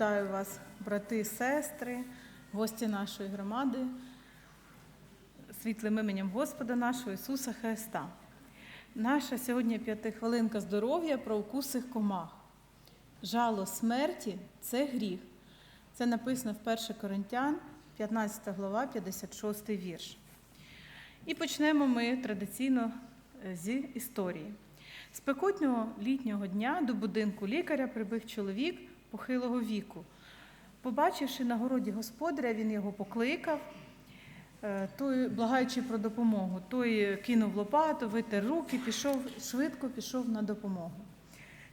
Вітаю вас, брати, сестри, гості нашої громади, світлим іменем Господа нашого Ісуса Христа. Наша сьогодні п'ятихвилинка здоров'я про укуси комах. Жало смерті це гріх. Це написано в 1 Коринтян, 15 глава, 56 вірш. І почнемо ми традиційно е, з історії. Спекотного літнього дня до будинку лікаря прибіг чоловік похилого віку. Побачивши на городі господаря, він його покликав, е, той, благаючи про допомогу. Той кинув лопату, витер руки, пішов, швидко пішов на допомогу.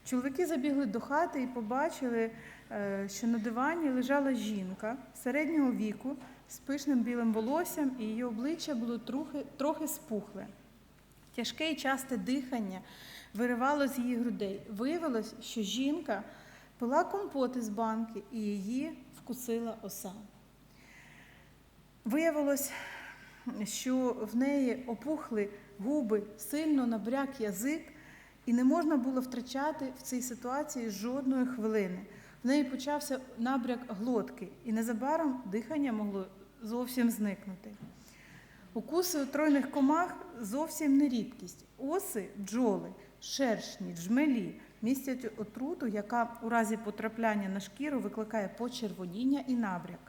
Чоловіки забігли до хати і побачили, е, що на дивані лежала жінка середнього віку з пишним білим волоссям, і її обличчя було трохи, трохи спухле. Тяжке і часте дихання виривало з її грудей. Виявилось, що жінка пила компот із банки і її вкусила оса. Виявилось, що в неї опухли губи, сильно набряк язик, і не можна було втрачати в цій ситуації жодної хвилини. В неї почався набряк глотки, і незабаром дихання могло зовсім зникнути. Укуси отруйних комах зовсім не рідкість. Оси, бджоли, шершні, джмелі містять отруту, яка у разі потрапляння на шкіру викликає почервоніння і набряк.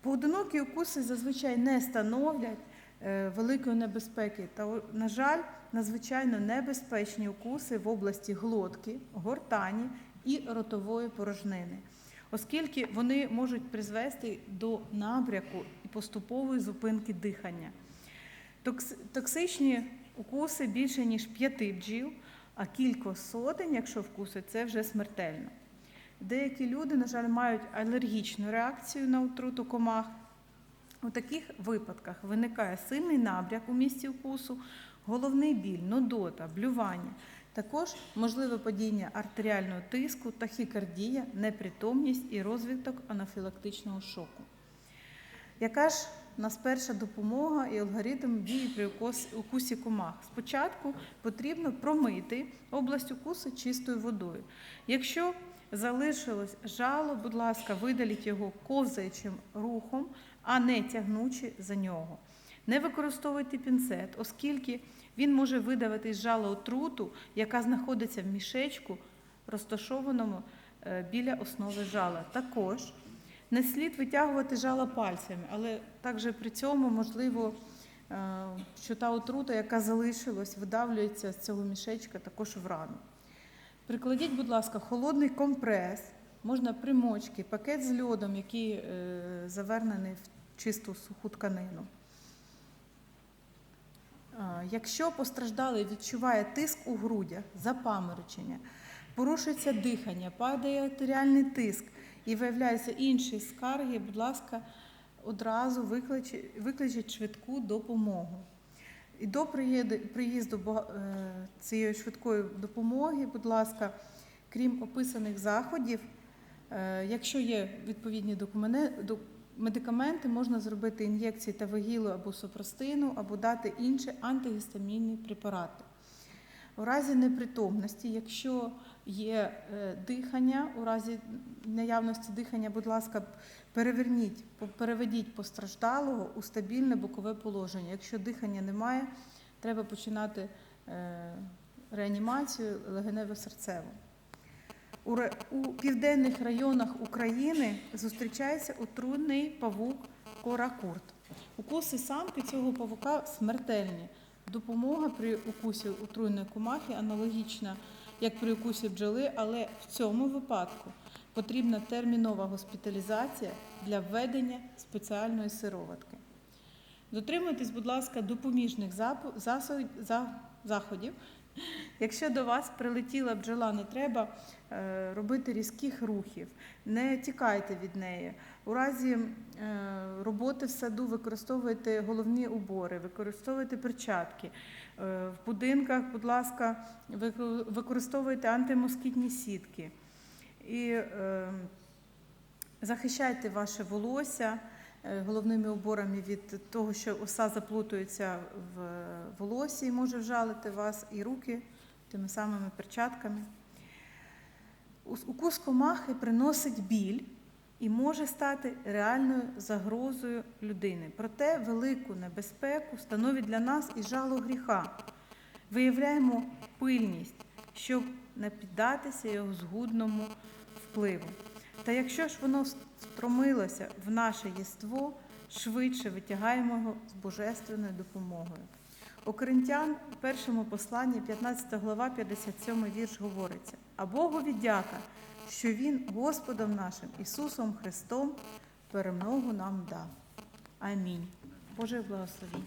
Поодинокі укуси зазвичай не становлять е, великої небезпеки, та, на жаль, надзвичайно небезпечні укуси в області глотки, гортані і ротової порожнини, оскільки вони можуть призвести до набряку і поступової зупинки дихання. Токс- Токсичні укуси більше, ніж п'яти бджіл, а кілька сотень, якщо вкуси, це вже смертельно. Деякі люди, на жаль, мають алергічну реакцію на отруту комах. У таких випадках виникає сильний набряк у місці укусу, головний біль, нудота, блювання. Також можливе падіння артеріального тиску, тахікардія, непритомність і розвиток анафілактичного шоку. Яка ж у нас перша допомога і алгоритм дії при укус- укусі комах? Спочатку потрібно промити область укусу чистою водою. Якщо залишилось жало, будь ласка, видаліть його ковзаючим рухом, а не тягнучи за нього. Не використовуйте пінцет, оскільки він може видавити з жала отруту, яка знаходиться в мішечку, розташованому е, біля основи жала. Також не слід витягувати жало пальцями, але також при цьому можливо, е, що та отрута, яка залишилась, видавлюється з цього мішечка також в рану. Прикладіть, будь ласка, холодний компрес, можна примочки, пакет з льодом, який е, завернений в чисту суху тканину. Якщо постраждалий відчуває тиск у грудях, запаморочення, порушується дихання, падає артеріальний тиск і виявляються інші скарги, будь ласка, одразу викличе- викличіть швидку допомогу. І до приїзду е, цієї швидкої допомоги, будь ласка, крім описаних заходів, е, якщо є відповідні медикаменти, можна зробити ін'єкції та вагілу або сопростину, або дати інші антигістамінні препарати. У разі непритомності, якщо є е, дихання, у разі наявності дихання, будь ласка, переверніть, переведіть постраждалого у стабільне бокове положення. Якщо дихання немає, треба починати е, реанімацію легенево-серцеву. У південних районах України зустрічається отруйний павук коракурт. Укуси самки цього павука смертельні. Допомога при укусі отруйної комахи аналогічна, як при укусі бджоли, але в цьому випадку потрібна термінова госпіталізація для введення спеціальної сироватки. Дотримуйтесь, будь ласка, допоміжних заходів. Якщо до вас прилетіла бджола, не треба е, робити різких рухів, не тікайте від неї. У разі е, роботи в саду використовуйте головні убори, використовуйте перчатки. Е, В будинках, будь ласка, використовуйте антимоскітні сітки. І захищайте ваше волосся головними уборами від того, що оса заплутується в волосі і може вжалити вас, і руки тими самими перчатками. Укус комахи приносить біль, і може стати реальною загрозою людини. Проте велику небезпеку становить для нас і жало гріха. Виявляємо пильність, щоб не піддатися його згудному впливу. Та якщо ж воно встромилося в наше єство, швидше витягаємо його з божественною допомогою. У Коринтян, в першому посланні, 15 глава, 57 вірш говориться: А Богу віддяка, що Він Господом нашим Ісусом Христом перемогу нам дав. Амінь. Боже благословінь.